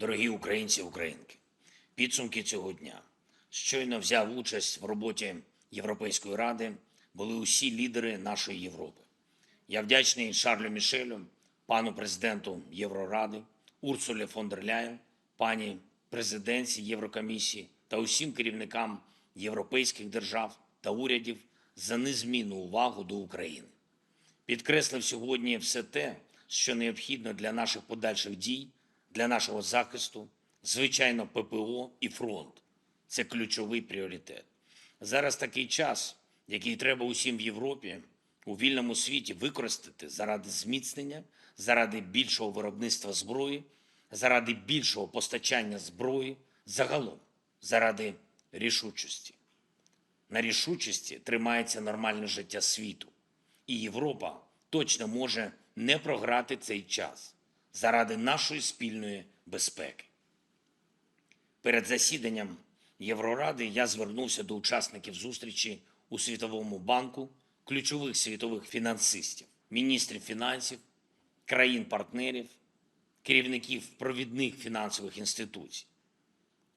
Дорогі українці, українки, підсумки цього дня. Щойно взяв участь в роботі Європейської ради були усі лідери нашої Європи. Я вдячний Шарлю Мішелю, пану президенту Євроради, Урсулі фон дер Ляєн, пані президенці Єврокомісії та усім керівникам європейських держав та урядів за незмінну увагу до України. Підкреслив сьогодні все те, що необхідно для наших подальших дій, для нашого захисту, звичайно, ППО і фронт. Це ключовий пріоритет. Зараз такий час, який треба усім в Європі, у вільному світі використати заради зміцнення, заради більшого виробництва зброї, заради більшого постачання зброї, загалом, заради рішучості. На рішучості тримається нормальне життя світу. І Європа точно може не програти цей час заради нашої спільної безпеки. Перед засіданням Євроради я звернувся до учасників зустрічі у Світовому банку, ключових світових фінансистів, міністрів фінансів, країн-партнерів, керівників провідних фінансових інституцій.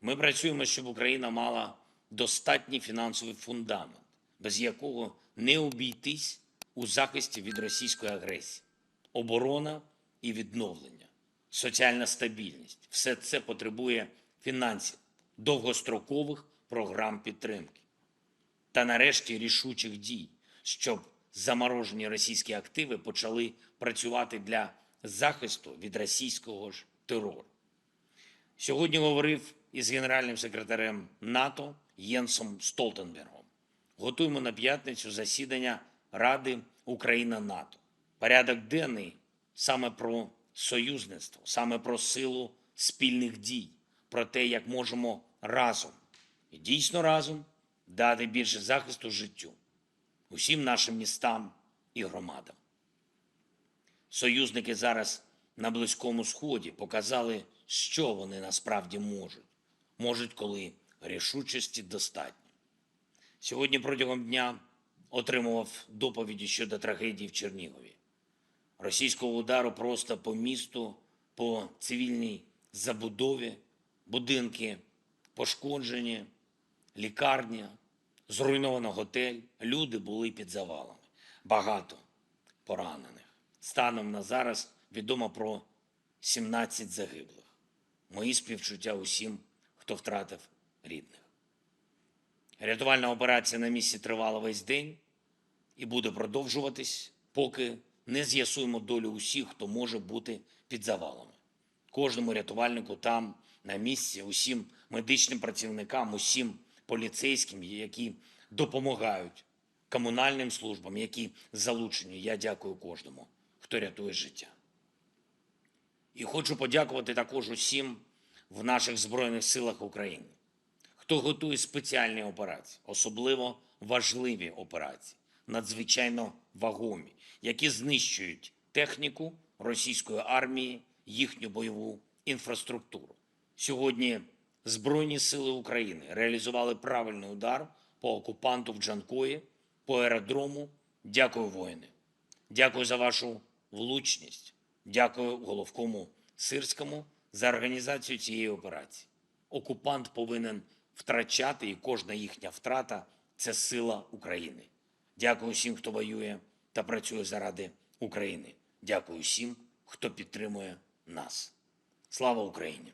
Ми працюємо, щоб Україна мала достатній фінансовий фундамент, без якого не обійтись у захисті від російської агресії, оборона і відновлення, соціальна стабільність все це потребує фінансів, довгострокових програм підтримки та нарешті рішучих дій, щоб заморожені російські активи почали працювати для захисту від російського ж терору. Сьогодні говорив із генеральним секретарем НАТО Єнсом Столтенбергом. Готуємо на п'ятницю засідання Ради Україна-НАТО. Порядок денний саме про союзництво, саме про силу спільних дій, про те, як можемо разом і дійсно разом дати більше захисту життю усім нашим містам і громадам. Союзники зараз на Близькому Сході показали, що вони насправді можуть. Можуть, коли рішучості достатньо. Сьогодні протягом дня отримував доповіді щодо трагедії в Чернігові. Російського удару просто по місту, по цивільній забудові, будинки пошкоджені, лікарня, зруйновано готель. Люди були під завалами. Багато поранених. Станом на зараз відомо про 17 загиблих. Мої співчуття усім, хто втратив рідних. Рятувальна операція на місці тривала весь день і буде продовжуватись, поки не з'ясуємо долю усіх, хто може бути під завалами. Кожному рятувальнику там, на місці, усім медичним працівникам, усім поліцейським, які допомагають комунальним службам, які залучені. Я дякую кожному, хто рятує життя. І хочу подякувати також усім в наших Збройних силах України, хто готує спеціальні операції, особливо важливі операції, надзвичайно вагомі, які знищують техніку російської армії, їхню бойову інфраструктуру. Сьогодні Збройні сили України реалізували правильний удар по окупанту в Джанкої, по аеродрому. Дякую, воїни. Дякую за вашу влучність. Дякую головкому Сирському за організацію цієї операції. Окупант повинен втрачати, і кожна їхня втрата це сила України. Дякую всім, хто воює та працює заради України. Дякую всім, хто підтримує нас. Слава Україні!